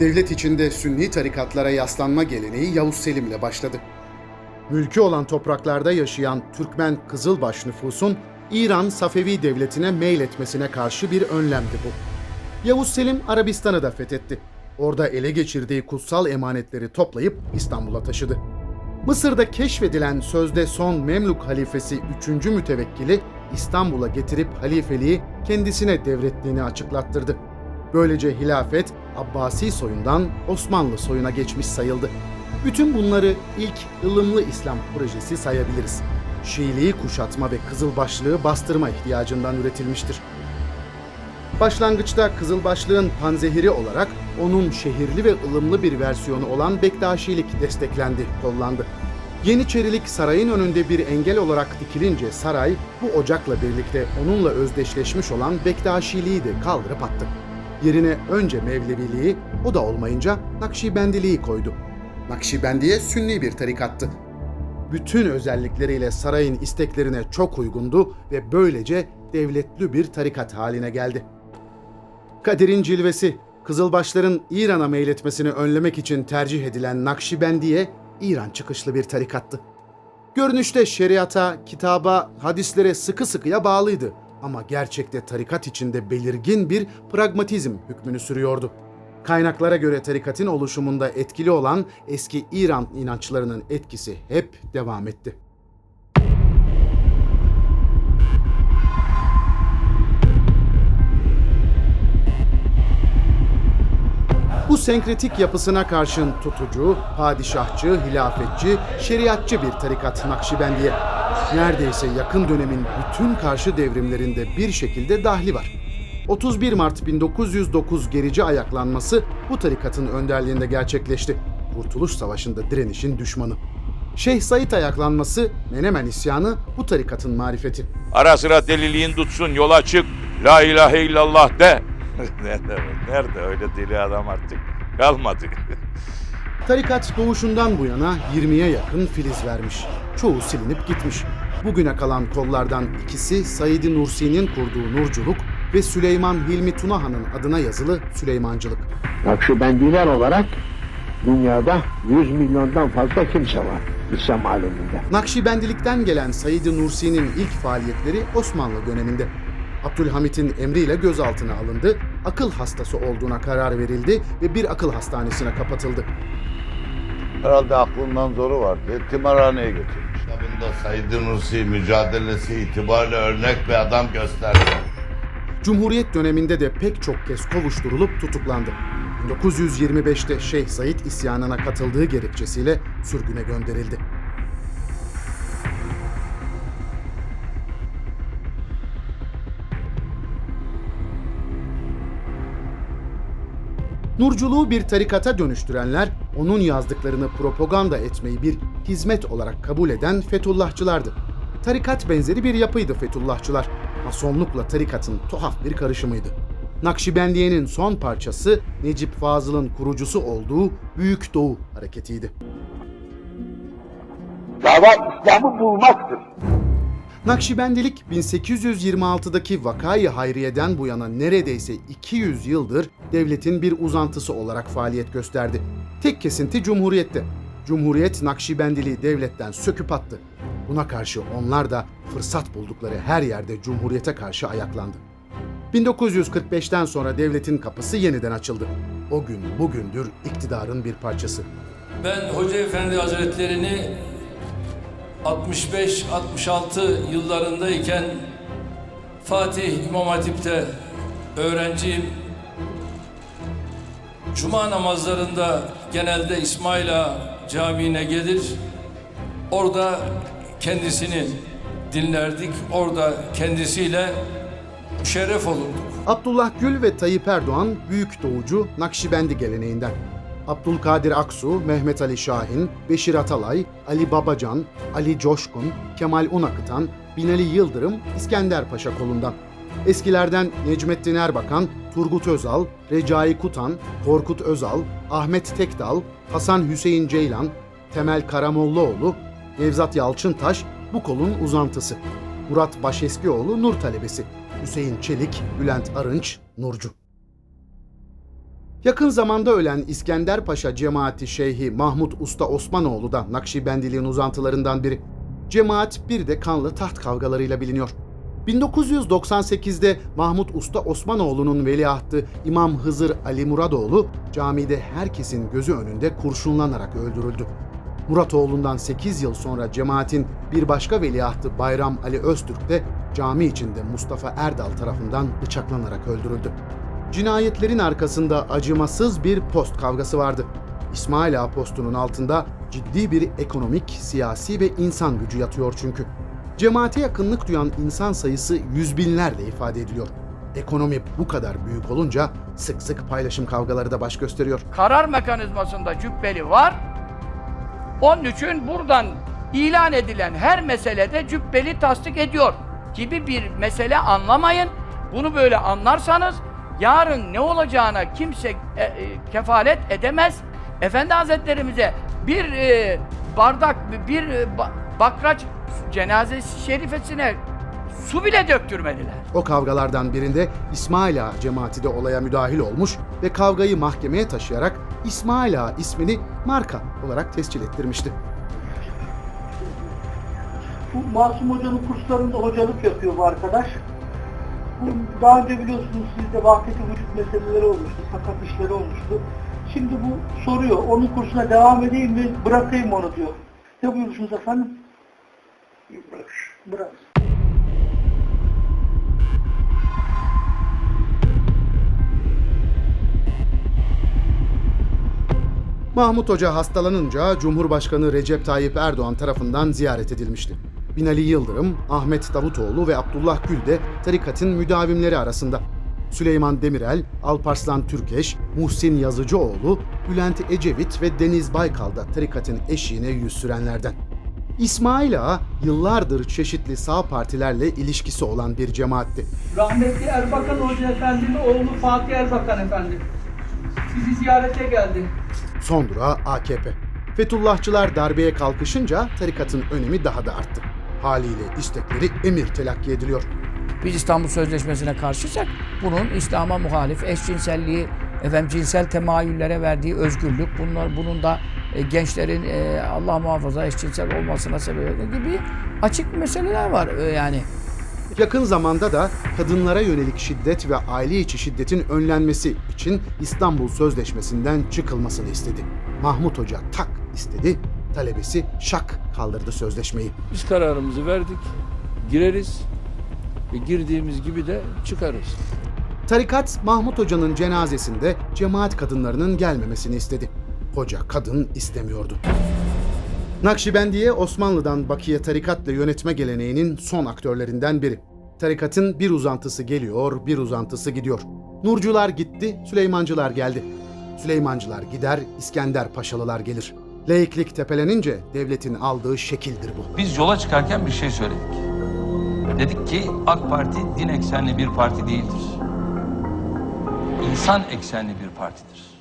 Devlet içinde Sünni tarikatlara yaslanma geleneği Yavuz Selim'le başladı. Mülkü olan topraklarda yaşayan Türkmen Kızılbaş nüfusun İran Safevi Devleti'ne meyletmesine karşı bir önlemdi bu. Yavuz Selim Arabistan'ı da fethetti. Orada ele geçirdiği kutsal emanetleri toplayıp İstanbul'a taşıdı. Mısır'da keşfedilen sözde son Memluk halifesi 3. mütevekkili İstanbul'a getirip halifeliği kendisine devrettiğini açıklattırdı. Böylece hilafet Abbasi soyundan Osmanlı soyuna geçmiş sayıldı. Bütün bunları ilk ılımlı İslam projesi sayabiliriz. Şiiliği kuşatma ve Kızılbaşlığı bastırma ihtiyacından üretilmiştir. Başlangıçta Kızılbaşlığın panzehiri olarak onun şehirli ve ılımlı bir versiyonu olan Bektaşilik desteklendi, kollandı. Yeniçerilik sarayın önünde bir engel olarak dikilince saray bu ocakla birlikte onunla özdeşleşmiş olan Bektaşiliği de kaldırıp attı. Yerine önce Mevleviliği, o da olmayınca Nakşibendiliği koydu. Nakşibendiye sünni bir tarikattı. Bütün özellikleriyle sarayın isteklerine çok uygundu ve böylece devletli bir tarikat haline geldi. Kadir'in cilvesi, Kızılbaşların İran'a meyletmesini önlemek için tercih edilen Nakşibendiye, İran çıkışlı bir tarikattı. Görünüşte şeriata, kitaba, hadislere sıkı sıkıya bağlıydı ama gerçekte tarikat içinde belirgin bir pragmatizm hükmünü sürüyordu. Kaynaklara göre tarikatın oluşumunda etkili olan eski İran inançlarının etkisi hep devam etti. Bu senkretik yapısına karşın tutucu, padişahçı, hilafetçi, şeriatçı bir tarikat Nakşibendiye. Neredeyse yakın dönemin bütün karşı devrimlerinde bir şekilde dahli var. 31 Mart 1909 gerici ayaklanması bu tarikatın önderliğinde gerçekleşti. Kurtuluş Savaşı'nda direnişin düşmanı. Şeyh Said ayaklanması, Menemen isyanı bu tarikatın marifeti. Ara sıra deliliğin tutsun yola çık. La ilahe illallah de. nerede, nerede öyle deli adam artık kalmadı. Tarikat doğuşundan bu yana 20'ye yakın filiz vermiş. Çoğu silinip gitmiş. Bugüne kalan kollardan ikisi Said Nursi'nin kurduğu Nurculuk ve Süleyman Hilmi Tunahan'ın adına yazılı Süleymancılık. Nakşibendiler olarak dünyada 100 milyondan fazla kimse var İslam aleminde. Nakşibendilikten gelen Said Nursi'nin ilk faaliyetleri Osmanlı döneminde. Abdülhamit'in emriyle gözaltına alındı, akıl hastası olduğuna karar verildi ve bir akıl hastanesine kapatıldı. Herhalde aklından zoru vardı. Timarhaneye götürmüş. Kitabında Said Nursi mücadelesi itibariyle örnek bir adam gösterdi. Cumhuriyet döneminde de pek çok kez kovuşturulup tutuklandı. 1925'te Şeyh Said isyanına katıldığı gerekçesiyle sürgüne gönderildi. Nurculuğu bir tarikata dönüştürenler, onun yazdıklarını propaganda etmeyi bir hizmet olarak kabul eden Fethullahçılardı. Tarikat benzeri bir yapıydı Fethullahçılar. Masonlukla tarikatın tuhaf bir karışımıydı. Nakşibendiye'nin son parçası Necip Fazıl'ın kurucusu olduğu Büyük Doğu hareketiydi. Dava İslam'ı bulmaktır. Nakşibendilik 1826'daki Vakayı Hayriye'den bu yana neredeyse 200 yıldır devletin bir uzantısı olarak faaliyet gösterdi. Tek kesinti Cumhuriyet'te. Cumhuriyet Nakşibendiliği devletten söküp attı. Buna karşı onlar da fırsat buldukları her yerde Cumhuriyet'e karşı ayaklandı. 1945'ten sonra devletin kapısı yeniden açıldı. O gün bugündür iktidarın bir parçası. Ben Hoca Efendi Hazretlerini 65-66 yıllarındayken Fatih İmam Hatip'te öğrenciyim. Cuma namazlarında genelde İsmail Ağa Camii'ne gelir. Orada kendisini dinlerdik. Orada kendisiyle müşerref olurduk. Abdullah Gül ve Tayyip Erdoğan büyük doğucu Nakşibendi geleneğinden. Abdülkadir Aksu, Mehmet Ali Şahin, Beşir Atalay, Ali Babacan, Ali Coşkun, Kemal Unakıtan, Binali Yıldırım, İskender Paşa kolundan. Eskilerden Necmettin Erbakan, Turgut Özal, Recai Kutan, Korkut Özal, Ahmet Tekdal, Hasan Hüseyin Ceylan, Temel Karamollaoğlu, Nevzat Yalçıntaş bu kolun uzantısı. Murat Başeskioğlu Nur talebesi. Hüseyin Çelik, Bülent Arınç, Nurcu. Yakın zamanda ölen İskender Paşa cemaati şeyhi Mahmut Usta Osmanoğlu da Nakşibendiliğin uzantılarından biri. Cemaat bir de kanlı taht kavgalarıyla biliniyor. 1998'de Mahmut Usta Osmanoğlu'nun veliahtı İmam Hızır Ali Muradoğlu camide herkesin gözü önünde kurşunlanarak öldürüldü. Muratoğlu'ndan 8 yıl sonra cemaatin bir başka veliahtı Bayram Ali Öztürk de cami içinde Mustafa Erdal tarafından bıçaklanarak öldürüldü. Cinayetlerin arkasında acımasız bir post kavgası vardı. İsmail Ağa postunun altında ciddi bir ekonomik, siyasi ve insan gücü yatıyor çünkü. Cemaate yakınlık duyan insan sayısı yüz binlerle ifade ediliyor. Ekonomi bu kadar büyük olunca sık sık paylaşım kavgaları da baş gösteriyor. karar mekanizmasında cübbeli var. Onun için buradan ilan edilen her meselede cübbeli tasdik ediyor gibi bir mesele anlamayın. Bunu böyle anlarsanız yarın ne olacağına kimse e, e, kefalet edemez. Efendi Hazretlerimize bir e, bardak, bir e, ba- bakraç cenazesi şerifesine su bile döktürmediler. O kavgalardan birinde İsmail Ağa cemaati de olaya müdahil olmuş ve kavgayı mahkemeye taşıyarak İsmail Ağa ismini marka olarak tescil ettirmişti. Bu Masum Hoca'nın kurslarında hocalık yapıyor bu arkadaş. Bu daha önce biliyorsunuz sizde vahdeti vücut meseleleri olmuştu, sakat işleri olmuştu. Şimdi bu soruyor, onun kursuna devam edeyim mi, bırakayım onu diyor. Ne buyurursunuz efendim? Bırak. Bırak. Mahmut Hoca hastalanınca Cumhurbaşkanı Recep Tayyip Erdoğan tarafından ziyaret edilmişti. Binali Yıldırım, Ahmet Davutoğlu ve Abdullah Gül de tarikatın müdavimleri arasında. Süleyman Demirel, Alparslan Türkeş, Muhsin Yazıcıoğlu, Bülent Ecevit ve Deniz Baykal da tarikatın eşiğine yüz sürenlerden. İsmail Ağa yıllardır çeşitli sağ partilerle ilişkisi olan bir cemaatti. Rahmetli Erbakan Hoca Efendi'nin oğlu Fatih Erbakan Efendi. Sizi ziyarete geldi. Son durağı AKP. Fethullahçılar darbeye kalkışınca tarikatın önemi daha da arttı. Haliyle istekleri emir telakki ediliyor. Biz İstanbul Sözleşmesi'ne karşıysak bunun İslam'a muhalif eşcinselliği, efendim cinsel temayüllere verdiği özgürlük, bunlar bunun da e, gençlerin e, Allah muhafaza eşcinsel olmasına sebep gibi açık meseleler var e, yani. Yakın zamanda da kadınlara yönelik şiddet ve aile içi şiddetin önlenmesi için İstanbul Sözleşmesi'nden çıkılmasını istedi. Mahmut Hoca tak istedi, talebesi şak kaldırdı sözleşmeyi. Biz kararımızı verdik. Gireriz ve girdiğimiz gibi de çıkarız. Tarikat Mahmut Hoca'nın cenazesinde cemaat kadınlarının gelmemesini istedi. Hoca kadın istemiyordu. Nakşibendiye Osmanlı'dan Bakı'ya tarikatla yönetme geleneğinin son aktörlerinden biri. Tarikatın bir uzantısı geliyor, bir uzantısı gidiyor. Nurcular gitti, Süleymancılar geldi. Süleymancılar gider, İskender Paşalılar gelir. Laiklik tepelenince devletin aldığı şekildir bu. Biz yola çıkarken bir şey söyledik. Dedik ki AK Parti din eksenli bir parti değildir. İnsan eksenli bir partidir.